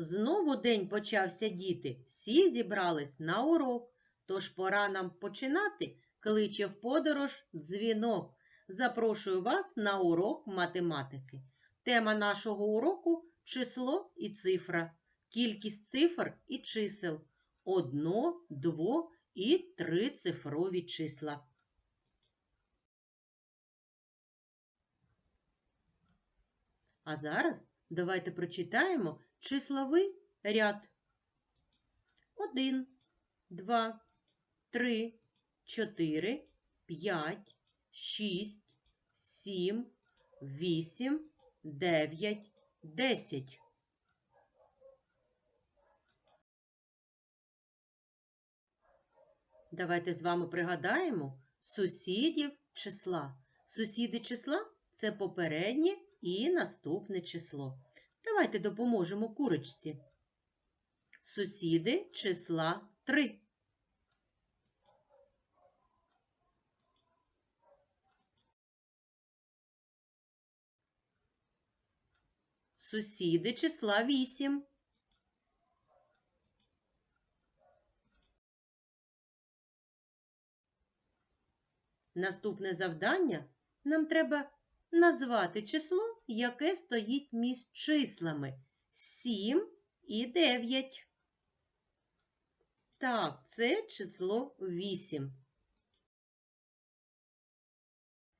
Знову день почався діти. Всі зібрались на урок. Тож пора нам починати. Кличе в подорож дзвінок. Запрошую вас на урок математики. Тема нашого уроку число і цифра. Кількість цифр і чисел. Одно, дво і трицифрові числа. А зараз давайте прочитаємо числовий ряд. Один, два, три, чотири, п'ять, шість, сім, вісім, дев'ять, десять. Давайте з вами пригадаємо сусідів числа. Сусіди числа це попереднє і наступне число. Давайте допоможемо курочці. Сусіди числа 3. Сусіди числа 8. Наступне завдання нам треба назвати число, яке стоїть між числами 7 і 9. Так, це число 8.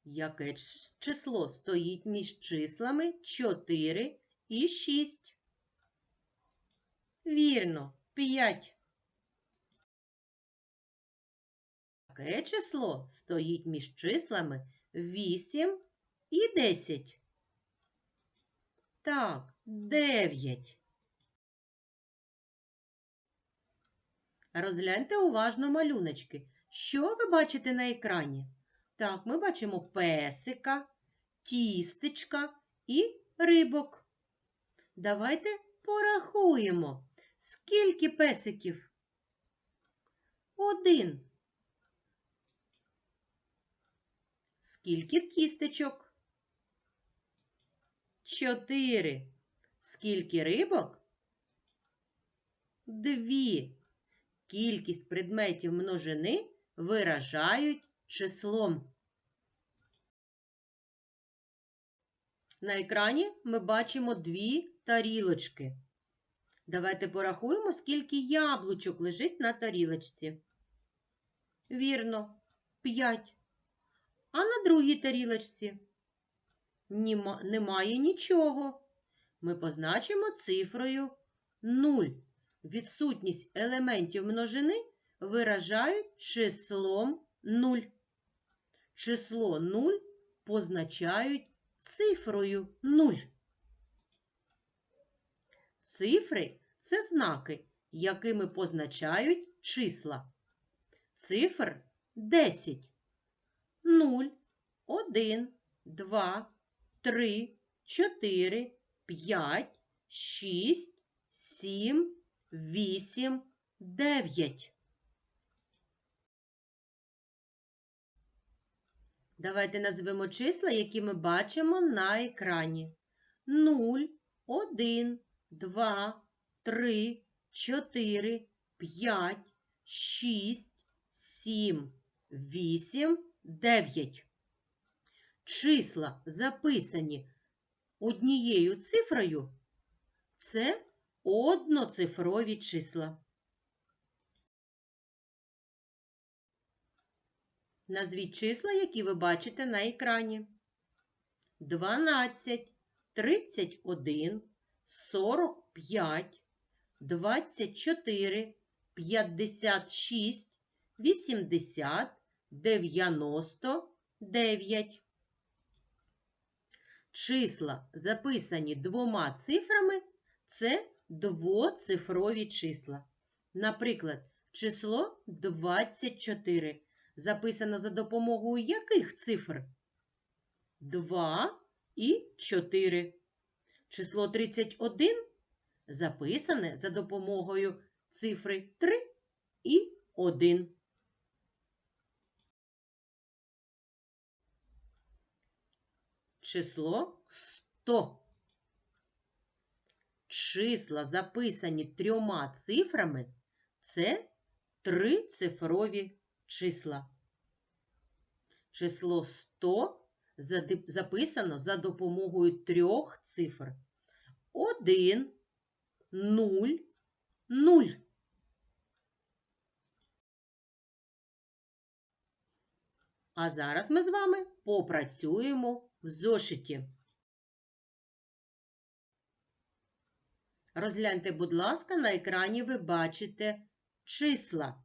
Яке число стоїть між числами 4 і 6? Вірно, 5. Яке число стоїть між числами 8 і 10? Так, 9. Розгляньте уважно малюночки. Що ви бачите на екрані? Так, ми бачимо песика, тістечка і рибок. Давайте порахуємо, скільки песиків? Один. Скільки кістечок? Чотири. Скільки рибок? Дві. Кількість предметів множини виражають числом. На екрані ми бачимо дві тарілочки. Давайте порахуємо, скільки яблучок лежить на тарілочці. Вірно, п'ять. А на другій тарілочці немає нічого. Ми позначимо цифрою 0. Відсутність елементів множини виражають числом 0. Число 0 позначають цифрою 0. Цифри це знаки, якими позначають числа. Цифр 10. 0, 1, 2, 3, 4, 5, 6, 7, 8, 9. Давайте назвемо числа, які ми бачимо на екрані. 0, 1, 2, 3, 4, 5, 6, 7, 8, 9. Числа, записані однією цифрою, це одноцифрові числа. Назвіть числа, які ви бачите на екрані. 12, 31, 45, 24, 56, 80, 99. Числа, записані двома цифрами, це двоцифрові числа. Наприклад, число 24 записано за допомогою яких цифр? 2 і 4. Число 31 записане за допомогою цифри 3 і 1. Число 100. числа, записані трьома цифрами, це трицифрові числа. Число 100 записано за допомогою трьох цифр. 1, 0, 0. А зараз ми з вами попрацюємо в зошиті. Розгляньте, будь ласка, на екрані ви бачите числа.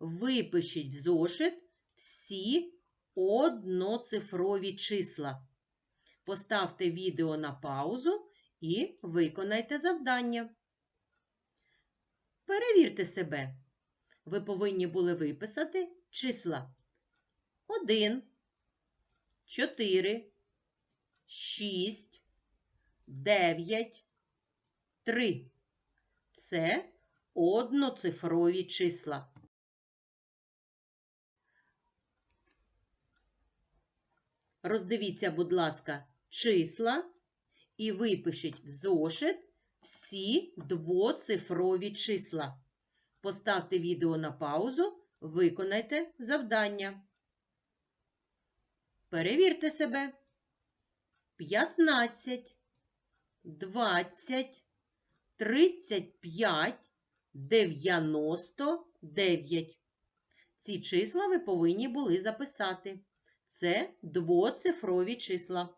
Випишіть в зошит всі одноцифрові числа. Поставте відео на паузу і виконайте завдання. Перевірте себе. Ви повинні були виписати числа 1, 4, 6, 9, 3. Це одноцифрові числа. Роздивіться, будь ласка, числа і випишіть в зошит всі двоцифрові числа. Поставте відео на паузу, виконайте завдання. Перевірте себе. 15, 20, 35, 99. Ці числа ви повинні були записати. Це двоцифрові числа.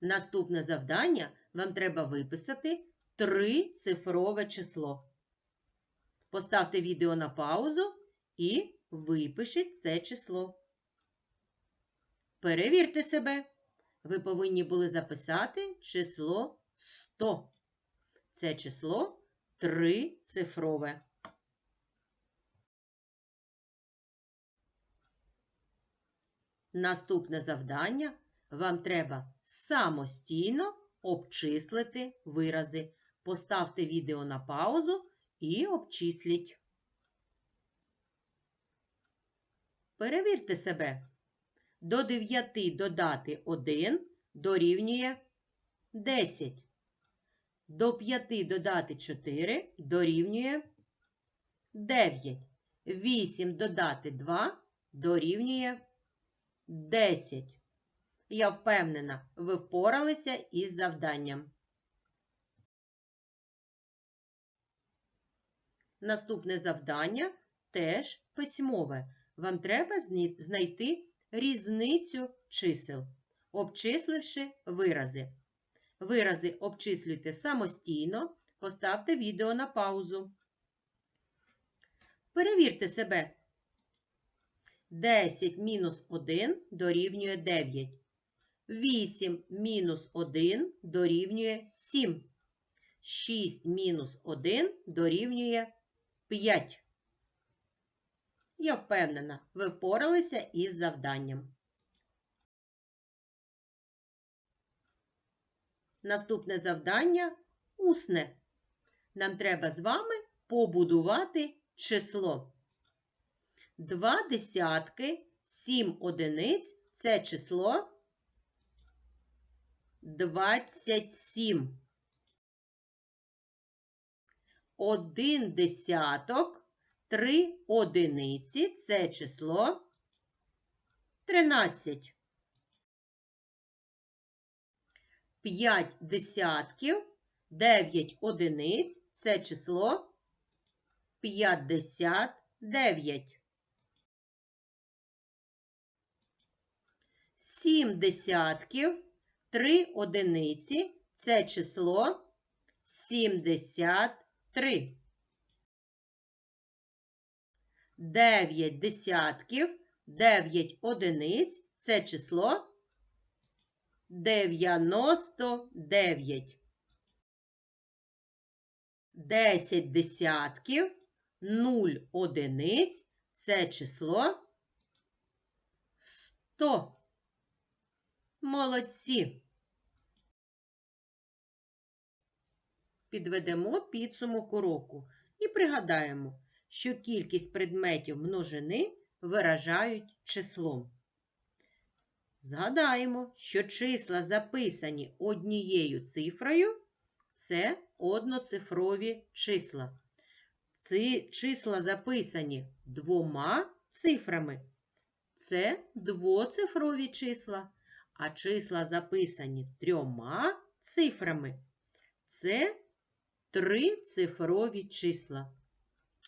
Наступне завдання вам треба виписати трицифрове число. Поставте відео на паузу і випишіть це число. Перевірте себе. Ви повинні були записати число 100. Це число трицифрове. Наступне завдання вам треба самостійно обчислити вирази. Поставте відео на паузу і обчисліть. Перевірте себе. До 9 додати 1 дорівнює 10. До 5 додати 4 дорівнює 9. 8 додати 2 дорівнює 10. Я впевнена, ви впоралися із завданням. Наступне завдання теж письмове. Вам треба знайти різницю чисел, обчисливши вирази. Вирази обчислюйте самостійно, поставте відео на паузу. Перевірте себе. 10 мінус 1 дорівнює 9. 8 мінус 1 дорівнює 7. 6 мінус 1 дорівнює 5. Я впевнена, ви впоралися із завданням. Наступне завдання усне. Нам треба з вами побудувати число. Два десятки, сім одиниць це число 27. Один десяток, три одиниці це число 13. П'ять десятків, дев'ять одиниць це число 59. Сім десятків, три одиниці це число 73. Дев'ять десятків, дев'ять одиниць це число 99. Десять десятків, нуль одиниць це число 100. Молодці. Підведемо підсумок уроку і пригадаємо, що кількість предметів множини виражають числом. Згадаємо, що числа записані однією цифрою це одноцифрові числа. Ці числа записані двома цифрами. Це двоцифрові числа. А числа записані трьома цифрами. Це трицифрові числа.